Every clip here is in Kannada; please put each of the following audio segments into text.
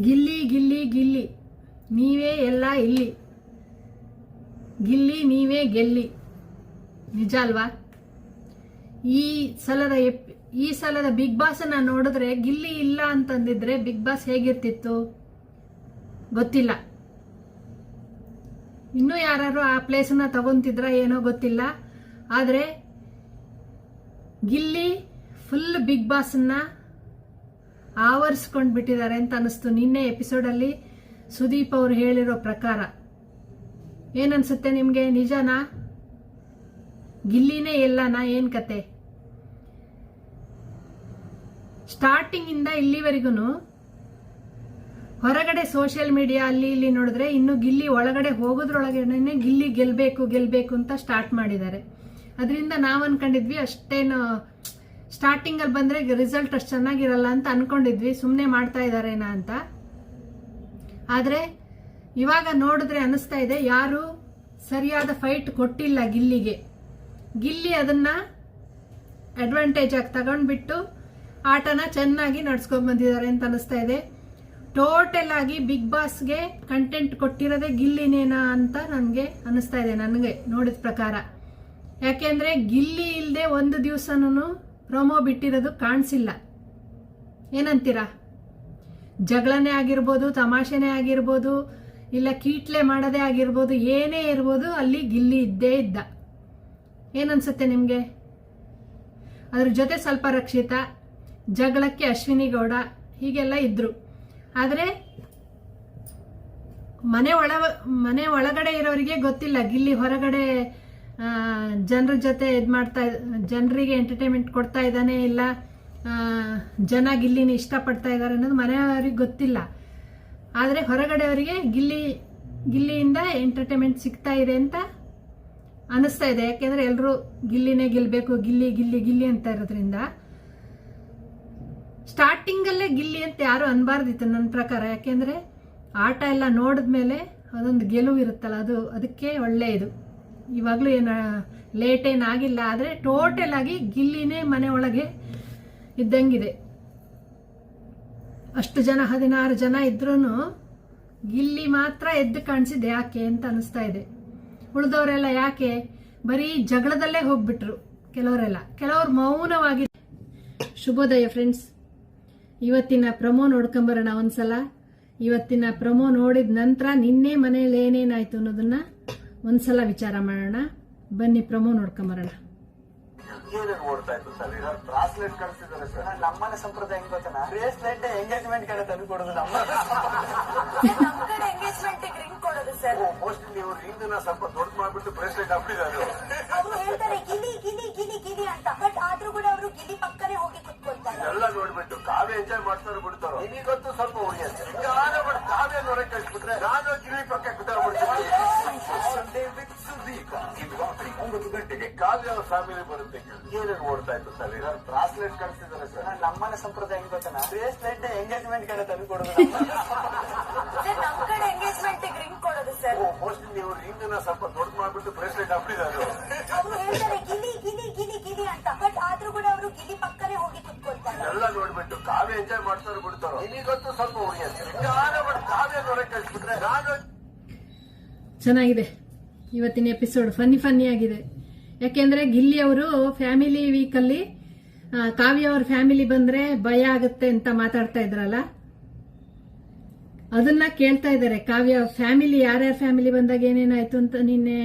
ಗಿಲ್ಲಿ ಗಿಲ್ಲಿ ಗಿಲ್ಲಿ. ನೀವೇ ಎಲ್ಲ ಇಲ್ಲಿ. ಗಿಲ್ಲಿ, ನೀವೇ ಗೆಲ್ಲಿ. ನಿಜ ಅಲ್ವಾ? ಈ ಸಲದ ಈ ಸಲದ ಬಿಗ್ ಬಾಸನ್ನ ನೋಡಿದ್ರೆ ಗಿಲ್ಲಿ ಇಲ್ಲ ಅಂತಂದಿದ್ರೆ ಬಿಗ್ ಬಾಸ್ ಹೇಗಿರ್ತಿತ್ತು? ಗೊತ್ತಿಲ್ಲ. ಇನ್ನೂ ಯಾರು ಆ ಪ್ಲೇಸನ್ನ ತಗೊಂತಿದ್ರ ಏನೋ ಗೊತ್ತಿಲ್ಲ. ಆದರೆ ಗಿಲ್ಲಿ ಫುಲ್ ಬಿಗ್ ಬಾಸ್ನ ಆವರಿಸ್ಕೊಂಡು ಬಿಟ್ಟಿದ್ದಾರೆ ಅಂತ ಅನಿಸ್ತು ನಿನ್ನೆ ಎಪಿಸೋಡಲ್ಲಿ ಸುದೀಪ್ ಅವರು ಹೇಳಿರೋ ಪ್ರಕಾರ. ಏನನ್ಸುತ್ತೆ ನಿಮಗೆ? ನಿಜನಾ? ಗಿಲ್ಲಿನೇ ಎಲ್ಲನಾ? ಏನ್ ಕತೆ? ಸ್ಟಾರ್ಟಿಂಗಿಂದ ಇಲ್ಲಿವರೆಗೂ ಹೊರಗಡೆ ಸೋಷಿಯಲ್ ಮೀಡಿಯಾ ಅಲ್ಲಿ ಇಲ್ಲಿ ನೋಡಿದ್ರೆ ಇನ್ನು ಗಿಲ್ಲಿ ಒಳಗಡೆ ಹೋಗೋದ್ರೊಳಗಡೆನೆ ಗಿಲ್ಲಿ ಗೆಲ್ಬೇಕು ಗೆಲ್ಬೇಕು ಅಂತ ಸ್ಟಾರ್ಟ್ ಮಾಡಿದ್ದಾರೆ. ಅದರಿಂದ ನಾವು ಅನ್ಕೊಂಡಿದ್ವಿ ಅಷ್ಟೇನು ಸ್ಟಾರ್ಟಿಂಗ್ ಅಲ್ಲಿ ಬಂದ್ರೆ ರಿಸಲ್ಟ್ ಅಷ್ಟು ಚೆನ್ನಾಗಿರಲ್ಲ ಅಂತ ಅನ್ಕೊಂಡಿದ್ವಿ. ಸುಮ್ಮನೆ ಮಾಡ್ತಾ ಇದಾರೇನಾ ಅಂತ. ಆದ್ರೆ ಇವಾಗ ನೋಡಿದ್ರೆ ಅನಿಸ್ತಾ ಇದೆ, ಯಾರು ಸರಿಯಾದ ಫೈಟ್ ಕೊಟ್ಟಿಲ್ಲ ಗಿಲ್ಲಿಗೆ. ಗಿಲ್ಲಿ ಅದನ್ನ ಅಡ್ವಾಂಟೇಜ್ ಆಗಿ ತಗೊಂಡ್ಬಿಟ್ಟು ಆಟನ ಚೆನ್ನಾಗಿ ನಡ್ಸ್ಕೊಂಡ್ ಬಂದಿದ್ದಾರೆ ಅಂತ ಅನಿಸ್ತಾ ಇದೆ. ಟೋಟಲ್ ಆಗಿ ಬಿಗ್ ಬಾಸ್ಗೆ ಕಂಟೆಂಟ್ ಕೊಟ್ಟಿರೋದೇ ಗಿಲ್ಲಿನೇನಾ ಅಂತ ನನಗೆ ಅನಿಸ್ತಾ ಇದೆ, ನನಗೆ ನೋಡಿದ ಪ್ರಕಾರ. ಯಾಕೆಂದ್ರೆ ಗಿಲ್ಲಿ ಇಲ್ಲದೆ ಒಂದು ದಿವಸನೂ ಪ್ರೊಮೋ ಬಿಟ್ಟಿರೋದು ಕಾಣಿಸಿಲ್ಲ. ಏನಂತೀರಾ? ಜಗಳನೇ ಆಗಿರ್ಬೋದು, ತಮಾಷೆನೇ ಆಗಿರ್ಬೋದು, ಇಲ್ಲ ಕೀಟ್ಲೆ ಮಾಡೋದೇ ಆಗಿರ್ಬೋದು, ಏನೇ ಇರ್ಬೋದು, ಅಲ್ಲಿ ಗಿಲ್ಲಿ ಇದ್ದೇ ಇದ್ದ. ಏನನ್ಸುತ್ತೆ ನಿಮಗೆ? ಅದ್ರ ಜೊತೆ ಸ್ವಲ್ಪ ರಕ್ಷಿತ, ಜಗಳಕ್ಕೆ ಅಶ್ವಿನಿ ಗೌಡ, ಹೀಗೆಲ್ಲ ಇದ್ರು. ಆದರೆ, ಮನೆ ಒಳ ಮನೆ ಒಳಗಡೆ ಇರೋರಿಗೆ ಗೊತ್ತಿಲ್ಲ, ಗಿಲ್ಲಿ ಹೊರಗಡೆ ಜನರ ಜೊತೆ ಇದು ಮಾಡ್ತಾ ಜನರಿಗೆ ಎಂಟರ್ಟೈನ್ಮೆಂಟ್ ಕೊಡ್ತಾ ಇದ್ದಾನೆ ಇಲ್ಲ ಜನ ಗಿಲ್ಲಿನ ಇಷ್ಟಪಡ್ತಾ ಇದ್ದಾರೆ ಅನ್ನೋದು ಮನೆಯವರಿಗೆ ಗೊತ್ತಿಲ್ಲ. ಆದರೆ ಹೊರಗಡೆಯವರಿಗೆ ಗಿಲ್ಲಿ, ಗಿಲ್ಲಿಯಿಂದ ಎಂಟರ್ಟೈನ್ಮೆಂಟ್ ಸಿಗ್ತಾ ಇದೆ ಅಂತ ಅನಿಸ್ತಾ ಇದೆ. ಯಾಕೆಂದರೆ ಎಲ್ಲರೂ ಗಿಲ್ಲಿನೇ ಗೆಲ್ಲಬೇಕು ಗಿಲ್ಲಿ ಗಿಲ್ಲಿ ಗಿಲ್ಲಿ ಅಂತ ಇರೋದ್ರಿಂದ. ಸ್ಟಾರ್ಟಿಂಗಲ್ಲೇ ಗಿಲ್ಲಿ ಅಂತ ಯಾರೂ ಅನ್ಬಾರ್ದಿತ್ತು ನನ್ನ ಪ್ರಕಾರ. ಯಾಕೆಂದರೆ ಆಟ ಎಲ್ಲ ನೋಡಿದ್ಮೇಲೆ ಅದೊಂದು ಗೆಲುವು ಇರುತ್ತಲ್ಲ, ಅದು ಅದಕ್ಕೆ ಒಳ್ಳೆ ಇದು. ಇವಾಗಲೂ ಏನು ಲೇಟ್ ಏನಾಗಿಲ್ಲ ಆದರೆ ಟೋಟಲ್ ಆಗಿ ಗಿಲ್ಲಿನೇ ಮನೆ ಒಳಗೆ ಇದ್ದಂಗಿದೆ. ಅಷ್ಟು ಜನ, ಹದಿನಾರು ಜನ ಇದ್ರೂ ಗಿಲ್ಲಿ ಮಾತ್ರ ಎದ್ದು ಕಾಣಿಸಿದೆ. ಯಾಕೆ ಅಂತ ಅನಿಸ್ತಾ ಇದೆ. ಉಳಿದವರೆಲ್ಲ ಯಾಕೆ? ಬರೀ ಜಗಳದಲ್ಲೇ ಹೋಗ್ಬಿಟ್ರು ಕೆಲವರೆಲ್ಲ. ಕೆಲವರು ಮೌನವಾಗಿ ಶುಭೋದಯ ಫ್ರೆಂಡ್ಸ್ ಇವತ್ತಿನ ಪ್ರಮೋ ನೋಡ್ಕೊಂಬರೋಣ ಒಂದ್ಸಲ. ಇವತ್ತಿನ ಪ್ರಮೋ ನೋಡಿದ ನಂತರ ನಿನ್ನೆ ಮನೇಲಿ ಏನೇನಾಯ್ತು ಅನ್ನೋದನ್ನ ಒಂದ್ಸಲ ವಿಚಾರ ಮಾಡೋಣ. ಬನ್ನಿ ಪ್ರಮೋ ನೋಡ್ಕೊಂಬರೋಣ ಏನೇನು ಓಡ್ತಾ ಇತ್ತು ಸರ್? ಈಗ ಬ್ರಾಸ್ಲೆಟ್ ಕಳಿಸಿದ್ದಾರೆ ಸರ್. ನಮ್ಮನೆ ಸಂಪ್ರದಾಯ ಹೆಂಗ್ ಗೊತ್ತನಾ? ಬ್ರೇಸ್ಲೆಟ್ ಎಂಗೇಜ್ಮೆಂಟ್ ಕಡೆ ತಂದು ಕೊಡೋದು ನಮ್ಮ ನಮ್ ಕಡೆ ಎಂಗೇಜ್ಮೆಂಟ್ ರಿಂಗ್ ಕೊಡೋದು ಸರ್. ಮೋಸ್ಟ್ಲಿ ನೀವು ರಿಂಗ್ನ ಸ್ವಲ್ಪ ದೊಡ್ಡ ಮಾಡ್ಬಿಟ್ಟು ಬ್ರೇಸ್ಲೆಟ್ ಹಾಕ್ಬಿಟ್ಟಿದ್ದಾರೆ ಅವರು. ಹೇಳ್ತಾರೆ ಗಿಲಿ ಗಿಲಿ ಗಿಲಿ ಗಿಲಿ ಅಂತ. ಬಟ್ ಆದ್ರೂ ಕೂಡ ಅವರು ಗಿಲಿ ಪಕ್ಕನೆ ಹೋಗಿ ಕುತ್ಕೊಳ್ತಾರೆ. ಎಲ್ಲ ನೋಡ್ಬಿಟ್ಟು ಕಾವ್ಯ ಎಂಜಾಯ್ ಮಾಡ್ತಾರೆ ಬಿಡ್ತಾರೋ ನಿಮಗೊತ್ತು ಸ್ವಲ್ಪ ಹಿಂಗಾದ್ರೆ ಬಿಟ್ಟು ಕಾವ್ಯ ನೋಡಕ್ ಕಳಿಸ್ಬಿಟ್ರೆ ನಾನು ಒಂಬತ್ತು ಗಂಟೆಗೆ ಕಾವ್ಯ ಅವ್ರ ಫ್ಯಾಮಿಲಿ ಬರುತ್ತೆ ಏನೇನು ಓಡ್ತಾ ಇತ್ತು ಸರ್? ಈಗ ಬ್ರಾಸ್ಲೆಟ್ ಕಳಿಸ್ತಿದ್ದಾರೆ ಸರ್. ನಮ್ಮನೆ ಸಂಪ್ರದಾಯ ಹೆಂಗ್ ಗೊತ್ತನಾ? ಬ್ರೇಸ್ಲೆಟ್ ಎಂಗೇಜ್ಮೆಂಟ್ ಕಡೆ ತಂದು ಕೊಡೋದು ಸರ್ ನಮ್ ಕಡೆ ಎಂಗೇಜ್ಮೆಂಟ್ ರಿಂಗ್ ಕೊಡೋದು ಸರ್. ಮೋಸ್ಟ್ಲಿ ನೀವು ರಿಂಗ್ನ ಸ್ವಲ್ಪ ದೊಡ್ಡ ಮಾಡ್ಬಿಟ್ಟು ಬ್ರೇಸ್ಲೆಟ್ ಹಾಕ್ಬಿಟ್ಟಿದ್ದಾರೆ ಅವರು ಹೇಳ್ತಾರೆ ಗಿಲಿ ಗಿಲಿ ಗಿಲಿ ಗಿಲಿ ಅಂತ. ಬಟ್ ಆದ್ರೂ ಕೂಡ ಅವರು ಗಿಲಿ ಪಕ್ಕನೆ ಹೋಗಿ ಕುತ್ಕೊಳ್ತಾರೆ. ಎಲ್ಲ ನೋಡ್ಬಿಟ್ಟು ಕಾವ್ಯ ಎಂಜಾಯ್ ಮಾಡ್ತಾರೆ ಬಿಡ್ತಾರೋ? ನಿಮಗೊತ್ತು ಸ್ವಲ್ಪ ಹೋಗಿ ಕಾವ್ಯ ನೋಡಕ್ ಕಳಿಸ್ಬಿಟ್ರೆ ನಾನು ಚೆನ್ನಾಗಿದೆ. ಇವತ್ತಿನ ಎಪಿಸೋಡ್ ಫನ್ನಿ ಫನ್ನಿ ಆಗಿದೆ. ಯಾಕೆಂದ್ರೆ ಗಿಲ್ಲಿ ಅವರು ಫ್ಯಾಮಿಲಿ ವೀಕಲ್ಲಿ ಕಾವ್ಯ ಅವ್ರ ಫ್ಯಾಮಿಲಿ ಬಂದ್ರೆ ಭಯ ಆಗುತ್ತೆ ಅಂತ ಮಾತಾಡ್ತಾ ಇದ್ರಲ್ಲ? ಅದನ್ನ ಕೇಳ್ತಾ ಇದ್ದಾರೆ. ಕಾವ್ಯ ಫ್ಯಾಮಿಲಿ ಯಾರ್ಯಾರ ಫ್ಯಾಮಿಲಿ ಬಂದಾಗ ಏನೇನಾಯ್ತು ಅಂತ ನಿನ್ನೆ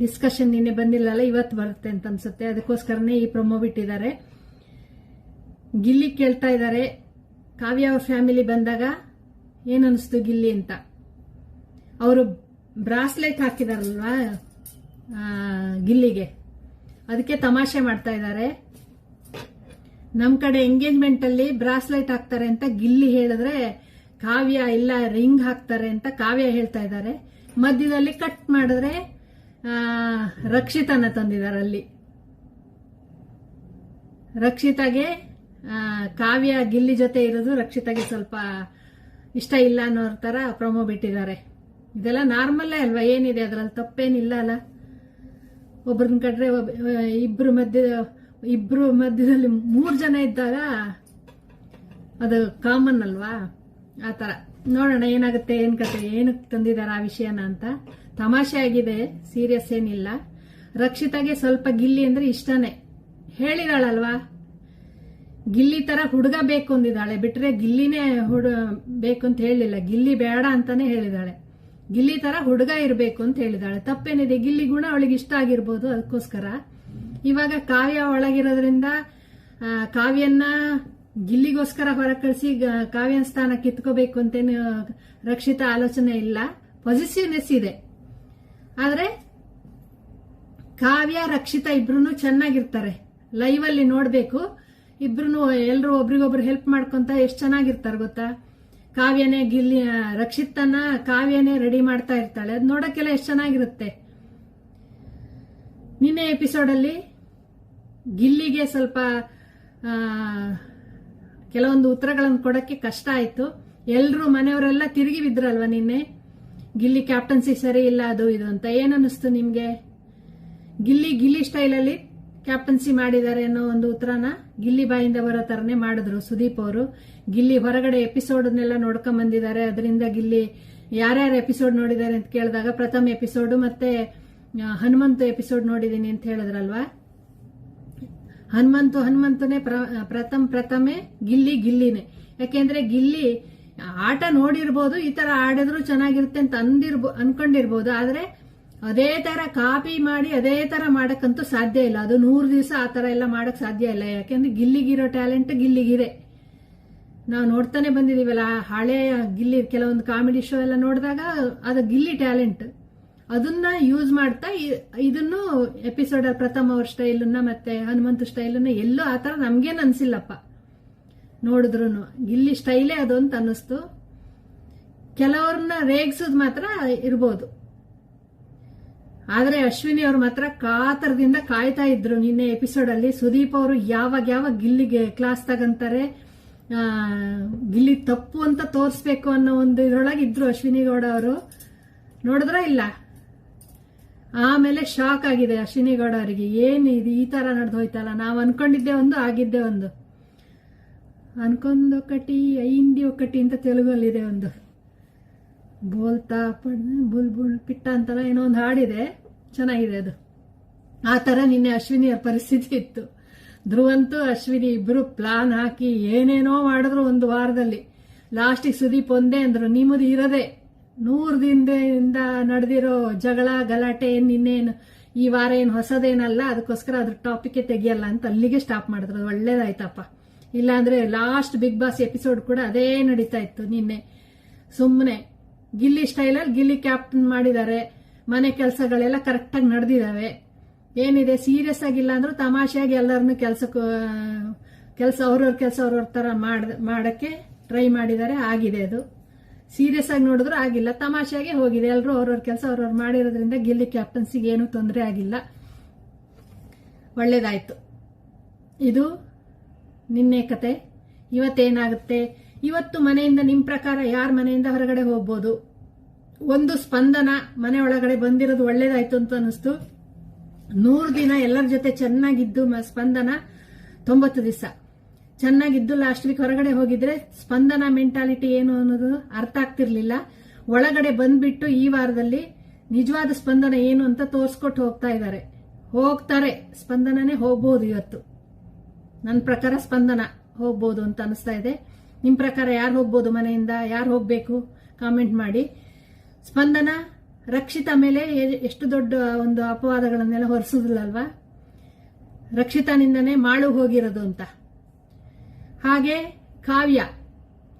ಡಿಸ್ಕಷನ್ ನಿನ್ನೆ ಬಂದಿಲ್ಲಲ್ಲ, ಇವತ್ತು ಬರುತ್ತೆ ಅಂತ ಅನ್ಸುತ್ತೆ. ಅದಕ್ಕೋಸ್ಕರನೇ ಈ ಪ್ರೊಮೋ ಬಿಟ್ಟಿದ್ದಾರೆ. ಗಿಲ್ಲಿ ಕೇಳ್ತಾ ಇದ್ದಾರೆ, ಕಾವ್ಯ ಅವ್ರ ಫ್ಯಾಮಿಲಿ ಬಂದಾಗ ಏನನ್ನಿಸ್ತು ಗಿಲ್ಲಿ ಅಂತ? ಅವರು ಬ್ರಾಸ್ಲೆಟ್ ಹಾಕಿದಾರಲ್ವಾ? ಗಿಲ್ಲಿಗೆ. ಅದಕ್ಕೆ ತಮಾಷೆ ಮಾಡ್ತಾ ಇದ್ದಾರೆ. ನಮ್ಮ ಕಡೆ ಎಂಗೇಜ್ಮೆಂಟ್ ಅಲ್ಲಿ ಬ್ರಾಸ್ಲೆಟ್ ಹಾಕ್ತಾರೆ ಅಂತ ಗಿಲ್ಲಿ ಹೇಳಿದ್ರೆ, ಕಾವ್ಯ ಇಲ್ಲ, ರಿಂಗ್ ಹಾಕ್ತಾರೆ ಅಂತ ಕಾವ್ಯ ಹೇಳ್ತಾ ಇದ್ದಾರೆ. ಮಧ್ಯದಲ್ಲಿ ಕಟ್ ಮಾಡಿದ್ರೆ ರಕ್ಷಿತನ ತಂದಿದ್ದಾರೆ ಅಲ್ಲಿ. ರಕ್ಷಿತಾಗೆ ಕಾವ್ಯ ಗಿಲ್ಲಿ ಜೊತೆ ಇರೋದು ರಕ್ಷಿತಾಗೆ ಸ್ವಲ್ಪ ಇಷ್ಟ ಇಲ್ಲ ಅನ್ನೋ ತರ ಪ್ರೊಮೋ ಬಿಟ್ಟಿದ್ದಾರೆ. ಇದೆಲ್ಲ ನಾರ್ಮಲ್ಲೇ ಅಲ್ವಾ? ಏನಿದೆ ಅದರಲ್ಲಿ? ತಪ್ಪೇನಿಲ್ಲ ಅಲ್ಲ? ಒಬ್ರನ್ನ ಕಟ್ರೆ ಇಬ್ರು ಮಧ್ಯ, ಇಬ್ರು ಮಧ್ಯದಲ್ಲಿ ಮೂರು ಜನ ಇದ್ದಾಗ ಅದು ಕಾಮನ್ ಅಲ್ವಾ? ಆ ಥರ. ನೋಡೋಣ, ಏನಾಗುತ್ತೆ, ಏನು ಕತೆ, ಏನಕ್ಕೆ ತಂದಿದ್ದಾರೆ ಆ ವಿಷಯನ ಅಂತ. ತಮಾಷೆ ಆಗಿದೆ, ಸೀರಿಯಸ್ ಏನಿಲ್ಲ. ರಕ್ಷಿತಾಗೆ ಸ್ವಲ್ಪ ಗಿಲ್ಲಿ ಅಂದ್ರೆ ಇಷ್ಟನೇ. ಹೇಳಿದಾಳಲ್ವಾ? ಗಿಲ್ಲಿ ತರ ಹುಡುಗ ಬೇಕು ಅಂದಿದ್ದಾಳೆ. ಬಿಟ್ರೆ ಗಿಲ್ಲಿನೇ ಹುಡು ಬೇಕು ಅಂತ ಹೇಳಿಲ್ಲ. ಗಿಲ್ಲಿ ಬೇಡ ಅಂತಾನೆ ಹೇಳಿದಾಳೆ. ಗಿಲ್ಲಿ ತರ ಹುಡುಗ ಇರಬೇಕು ಅಂತ ಹೇಳಿದಾಳೆ. ತಪ್ಪೇನಿದೆ? ಗಿಲ್ಲಿ ಗುಣ ಅವಳಿಗೆ ಇಷ್ಟ ಆಗಿರ್ಬೋದು ಅದಕ್ಕೋಸ್ಕರ. ಇವಾಗ ಕಾವ್ಯ ಒಳಗಿರೋದ್ರಿಂದ ಕಾವ್ಯನ್ನ ಗಿಲ್ಲಿಗೋಸ್ಕರ ಹೊರ ಕಳಿಸಿ ಕಾವ್ಯನ ಸ್ಥಾನ ಕಿತ್ಕೋಬೇಕು ಅಂತೇನು ರಕ್ಷಿತ ಆಲೋಚನೆ ಇಲ್ಲ. ಪಾಸಿಟಿವ್ನೆಸ್ ಇದೆ. ಆದ್ರೆ ಕಾವ್ಯ, ರಕ್ಷಿತ ಇಬ್ರು ಚೆನ್ನಾಗಿರ್ತಾರೆ. ಲೈವ್ ಅಲ್ಲಿ ನೋಡ್ಬೇಕು. ಇಬ್ರು ಎಲ್ರು ಒಬ್ರಿಗೊಬ್ರು ಹೆಲ್ಪ್ ಮಾಡ್ಕೊಂತ ಎಷ್ಟು ಚೆನ್ನಾಗಿರ್ತಾರೆ ಗೊತ್ತಾ? ಕಾವ್ಯನೇ ಗಿಲ್ಲಿ ರಕ್ಷಿತನ ಕಾವ್ಯನೇ ರೆಡಿ ಮಾಡ್ತಾ ಇರ್ತಾಳೆ. ಅದು ನೋಡೋಕ್ಕೆಲ್ಲ ಎಷ್ಟು ಚೆನ್ನಾಗಿರುತ್ತೆ. ನಿನ್ನೆ ಎಪಿಸೋಡ್ ಅಲ್ಲಿ ಗಿಲ್ಲಿಗೆ ಸ್ವಲ್ಪ ಕೆಲವೊಂದು ಉತ್ತರಗಳನ್ನು ಕೊಡಕ್ಕೆ ಕಷ್ಟ ಆಯಿತು. ಎಲ್ಲರೂ ಮನೆಯವರೆಲ್ಲ ತಿರುಗಿ ಬಿದ್ರಲ್ವ ನಿನ್ನೆ? ಗಿಲ್ಲಿ ಕ್ಯಾಪ್ಟನ್ಸಿ ಸರಿ ಇಲ್ಲ, ಅದು ಇದು ಅಂತ. ಏನನ್ನಿಸ್ತು ನಿಮಗೆ? ಗಿಲ್ಲಿ ಗಿಲ್ಲಿ ಸ್ಟೈಲಲ್ಲಿ ಕ್ಯಾಪ್ಟನ್ಸಿ ಮಾಡಿದ್ದಾರೆ ಅನ್ನೋ ಒಂದು ಉತ್ತರನ ಗಿಲ್ಲಿ ಬಾಯಿಂದ ಬರೋ ತರನೇ ಮಾಡಿದ್ರು ಸುದೀಪ್ ಅವರು. ಗಿಲ್ಲಿ ಹೊರಗಡೆ ಎಪಿಸೋಡ್ನೆಲ್ಲ ನೋಡ್ಕೊಂಡ್ ಬಂದಿದ್ದಾರೆ. ಅದರಿಂದ ಗಿಲ್ಲಿ ಯಾರ್ಯಾರು ಎಪಿಸೋಡ್ ನೋಡಿದ್ದಾರೆ ಅಂತ ಕೇಳಿದಾಗ ಪ್ರಥಮ ಎಪಿಸೋಡ್ ಮತ್ತೆ ಹನುಮಂತ ಎಪಿಸೋಡ್ ನೋಡಿದೀನಿ ಅಂತ ಹೇಳಿದ್ರಲ್ವಾ? ಹನುಮಂತು ಹನುಮಂತನೇ ಪ್ರ- ಪ್ರಥಮ ಪ್ರಥಮೆ ಗಿಲ್ಲಿ ಗಿಲ್ಲಿನೇ. ಯಾಕೆಂದ್ರೆ ಗಿಲ್ಲಿ ಆಟ ನೋಡಿರ್ಬೋದು, ಈ ತರ ಆಡಿದ್ರು ಚೆನ್ನಾಗಿರುತ್ತೆ ಅಂತ ಅಂದಿರ್ಬೋ, ಅನ್ಕೊಂಡಿರ್ಬೋದು. ಆದ್ರೆ ಅದೇ ತರ ಕಾಪಿ ಮಾಡಿ ಅದೇ ತರ ಮಾಡಕ್ಕಂತೂ ಸಾಧ್ಯ ಇಲ್ಲ. ಅದು ನೂರು ದಿವಸ ಆ ತರ ಎಲ್ಲ ಮಾಡಕ್ ಸಾಧ್ಯ ಇಲ್ಲ. ಯಾಕೆಂದ್ರೆ ಗಿಲ್ಲಿಗಿರೋ ಟ್ಯಾಲೆಂಟ್ ಗಿಲ್ಲಿಗಿದೆ. ನಾವು ನೋಡ್ತಾನೆ ಬಂದಿದೀವಲ್ಲ, ಹಳೆ ಗಿಲ್ಲಿ ಕೆಲವೊಂದು ಕಾಮಿಡಿ ಶೋ ಎಲ್ಲ ನೋಡಿದಾಗ ಅದು ಗಿಲ್ಲಿ ಟ್ಯಾಲೆಂಟ್ ಅದನ್ನ ಯೂಸ್ ಮಾಡ್ತಾ ಇದನ್ನು ಎಪಿಸೋಡ್ ಪ್ರಥಮ ಅವ್ರ ಸ್ಟೈಲನ್ನ ಮತ್ತೆ ಹನುಮಂತ ಸ್ಟೈಲನ್ನ ಎಲ್ಲೂ ಆ ತರ ನಮ್ಗೇನು ಅನ್ಸಿಲ್ಲಪ್ಪ. ನೋಡಿದ್ರು ಗಿಲ್ಲಿ ಸ್ಟೈಲೇ ಅದು ಅಂತ ಅನ್ನಿಸ್ತು. ಕೆಲವ್ರನ್ನ ರೇಗ್ಸೋದು ಮಾತ್ರ ಇರ್ಬೋದು. ಆದ್ರೆ ಅಶ್ವಿನಿ ಅವರು ಮಾತ್ರ ಕಾತರದಿಂದ ಕಾಯ್ತಾ ಇದ್ರು. ನಿನ್ನೆ ಎಪಿಸೋಡ್ ಅಲ್ಲಿ ಸುದೀಪ್ ಅವರು ಯಾವಾಗ ಯಾವಾಗ ಗಿಲ್ಲಿಗೆ ಕ್ಲಾಸ್ ತಗಂತಾರೆ ಗಿಲ್ಲಿ ತಪ್ಪು ಅಂತ ತೋರಿಸ್ಬೇಕು ಅನ್ನೋ ಒಂದು ಇದ್ರೊಳಗೆ ಇದ್ರು ಅಶ್ವಿನಿ ಗೌಡ ಅವರು. ನೋಡಿದ್ರ ಇಲ್ಲ? ಆಮೇಲೆ ಶಾಕ್ ಆಗಿದೆ ಅಶ್ವಿನಿ ಗೌಡ ಅವರಿಗೆ. ಏನು ಇದು ಈ ತರ ನಡೆದು ಹೋಯ್ತಲ್ಲ? ನಾವು ಅನ್ಕೊಂಡಿದ್ದೆ ಒಂದು, ಆಗಿದ್ದೆ ಒಂದು. ಅನ್ಕೊಂದೊಕಟಿ ಐಂದಿ ಒಕ್ಕಟಿ ಅಂತ ತೆಲುಗಲ್ಲಿದೆ ಒಂದು. ಬೋಲ್ತಾ ಪಡ್ ಬುಲ್ ಬುಲ್ ಪಿಟ್ಟ ಅಂತಲ್ಲ ಏನೋ ಒಂದು ಹಾಡಿದೆ. ಚೆನ್ನಾಗಿದೆ ಅದು. ಆ ಥರ ನಿನ್ನೆ ಅಶ್ವಿನಿ ಪರಿಸ್ಥಿತಿ ಇತ್ತು. ಧ್ರುವಂತೂ, ಅಶ್ವಿನಿ ಇಬ್ರು ಪ್ಲಾನ್ ಹಾಕಿ ಏನೇನೋ ಮಾಡಿದ್ರು ಒಂದು ವಾರದಲ್ಲಿ. ಲಾಸ್ಟಿಗೆ ಸುದೀಪ್ ಒಂದೇ ಅಂದ್ರು, ನಿಮ್ಮದು ಇರದೆ. ನೂರು ದಿನದಿಂದ ನಡೆದಿರೋ ಜಗಳ, ಗಲಾಟೆ ಏನು ನಿನ್ನೇನು? ಈ ವಾರ ಏನು ಹೊಸದೇನಲ್ಲ? ಅದಕ್ಕೋಸ್ಕರ ಅದ್ರ ಟಾಪಿಕ್ ತೆಗಿಯಲ್ಲ ಅಂತ ಅಲ್ಲಿಗೆ ಸ್ಟಾಪ್ ಮಾಡಿದ್ರು. ಒಳ್ಳೇದಾಯ್ತಪ್ಪ. ಇಲ್ಲಾಂದ್ರೆ ಲಾಸ್ಟ್ ಬಿಗ್ ಬಾಸ್ ಎಪಿಸೋಡ್ ಕೂಡ ಅದೇ ನಡೀತಾ ಇತ್ತು ನಿನ್ನೆ. ಸುಮ್ಮನೆ ಗಿಲ್ಲಿ ಸ್ಟೈಲಲ್ಲಿ ಗಿಲ್ಲಿ ಕ್ಯಾಪ್ಟನ್ ಮಾಡಿದ್ದಾರೆ. ಮನೆ ಕೆಲಸಗಳೆಲ್ಲ ಕರೆಕ್ಟಾಗಿ ನಡೆದಿದ್ದಾವೆ. ಏನಿದೆ? ಸೀರಿಯಸ್ ಆಗಿಲ್ಲ ಅಂದ್ರೂ ತಮಾಷೆಯಾಗಿ ಎಲ್ಲರನ್ನು ಕೆಲಸಕ್ಕೂ ಕೆಲಸ ಅವ್ರವ್ರ ಕೆಲಸ ಅವ್ರವ್ರ ಥರ ಮಾಡ, ಮಾಡೋಕ್ಕೆ ಟ್ರೈ ಮಾಡಿದ್ದಾರೆ. ಆಗಿದೆ ಅದು. ಸೀರಿಯಸ್ ಆಗಿ ನೋಡಿದ್ರು ಆಗಿಲ್ಲ. ತಮಾಷೆಯಾಗಿ ಹೋಗಿದೆ. ಎಲ್ಲರೂ ಅವ್ರವ್ರ ಕೆಲಸ ಅವ್ರವ್ರು ಮಾಡಿರೋದ್ರಿಂದ ಗಿಲ್ಲಿ ಕ್ಯಾಪ್ಟನ್ಸಿಗೆ ಏನೂ ತೊಂದರೆ ಆಗಿಲ್ಲ. ಒಳ್ಳೇದಾಯ್ತು. ಇದು ನಿನ್ನೆ ಕತೆ. ಇವತ್ತೇನಾಗುತ್ತೆ? ಇವತ್ತು ಮನೆಯಿಂದ ನಿಮ್ಮ ಪ್ರಕಾರ ಯಾರ ಮನೆಯಿಂದ ಹೊರಗಡೆ ಹೋಗ್ಬೋದು? ಒಂದು ಸ್ಪಂದನ ಮನೆ ಒಳಗಡೆ ಬಂದಿರೋದು ಒಳ್ಳೇದಾಯ್ತು ಅಂತ ಅನಿಸ್ತು ನೂರು ದಿನ ಎಲ್ಲರ ಜೊತೆ ಚೆನ್ನಾಗಿದ್ದು ಸ್ಪಂದನ ತೊಂಬತ್ತು ದಿವಸ. ಚೆನ್ನಾಗಿದ್ದು ಲಾಸ್ಟ್ ವೀಕ್ ಹೊರಗಡೆ ಹೋಗಿದ್ರೆ ಸ್ಪಂದನ ಮೆಂಟಾಲಿಟಿ ಏನು ಅನ್ನೋದು ಅರ್ಥ ಆಗ್ತಿರ್ಲಿಲ್ಲ. ಒಳಗಡೆ ಬಂದ್ಬಿಟ್ಟು ಈ ವಾರದಲ್ಲಿ ನಿಜವಾದ ಸ್ಪಂದನ ಏನು ಅಂತ ತೋರ್ಸ್ಕೊಟ್ಟು ಹೋಗ್ತಾ ಇದ್ದಾರೆ ಹೋಗ್ತಾರೆ. ಸ್ಪಂದನನೇ ಹೋಗ್ಬೋದು ಇವತ್ತು. ನನ್ನ ಪ್ರಕಾರ ಸ್ಪಂದನ ಹೋಗ್ಬೋದು ಅಂತ ಅನಿಸ್ತಾ ಇದೆ. ನಿಮ್ಮ ಪ್ರಕಾರ ಯಾರು ಹೋಗ್ಬೋದು ಮನೆಯಿಂದ, ಯಾರು ಹೋಗಬೇಕು? ಕಾಮೆಂಟ್ ಮಾಡಿ. ಸ್ಪಂದನ, ರಕ್ಷಿತ ಮೇಲೆ ಎಷ್ಟು ದೊಡ್ಡ ಒಂದು ಅಪವಾದಗಳನ್ನೆಲ್ಲ ಹೊರಿಸೋದಿಲ್ಲಲ್ವಾ ರಕ್ಷಿತಾನಿಂದನೇ ಮಾಳು ಹೋಗಿರೋದು ಅಂತ. ಹಾಗೆ ಕಾವ್ಯ.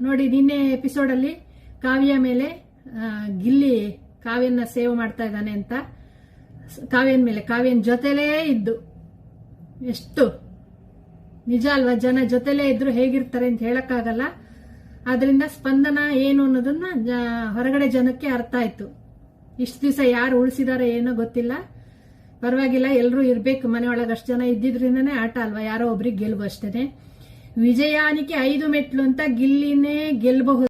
ನೋಡಿ, ನಿನ್ನೆ ಎಪಿಸೋಡಲ್ಲಿ ಕಾವ್ಯ ಮೇಲೆ ಗಿಲ್ಲಿ ಕಾವ್ಯನ ಸೇವ್ ಮಾಡ್ತಾ ಇದ್ದಾನೆ ಅಂತ. ಕಾವ್ಯನ ಮೇಲೆ, ಕಾವ್ಯನ ಜೊತೆಲೇ ಇದ್ದು. ಎಷ್ಟು ನಿಜ ಅಲ್ವಾ? ಜನ ಜೊತೆಲೇ ಇದ್ರು ಹೇಗಿರ್ತಾರೆ ಅಂತ ಹೇಳಕ್ಕಾಗಲ್ಲ. ಆದ್ರಿಂದ ಸ್ಪಂದನ ಏನು ಅನ್ನೋದನ್ನ ಹೊರಗಡೆ ಜನಕ್ಕೆ ಅರ್ಥ ಆಯ್ತು. ಇಷ್ಟು ದಿವಸ ಯಾರು ಉಳಿಸಿದಾರೆ ಏನೋ ಗೊತ್ತಿಲ್ಲ. ಪರವಾಗಿಲ್ಲ ಎಲ್ಲರೂ ಇರ್ಬೇಕು. ಮನೆಯೊಳಗೆ ಅಷ್ಟು ಜನ ಇದ್ದಿದ್ರಿಂದನೇ ಆಟ ಅಲ್ವಾ? ಯಾರೋ ಒಬ್ರಿಗೆ ಗೆಲ್ಬು ಅಷ್ಟೇನೆ. ವಿಜಯಾನಿಕೆ ಐದು ಮೆಟ್ಲು ಅಂತ ಗಿಲ್ಲಿನೇ ಗೆಲ್ಬಹುದು.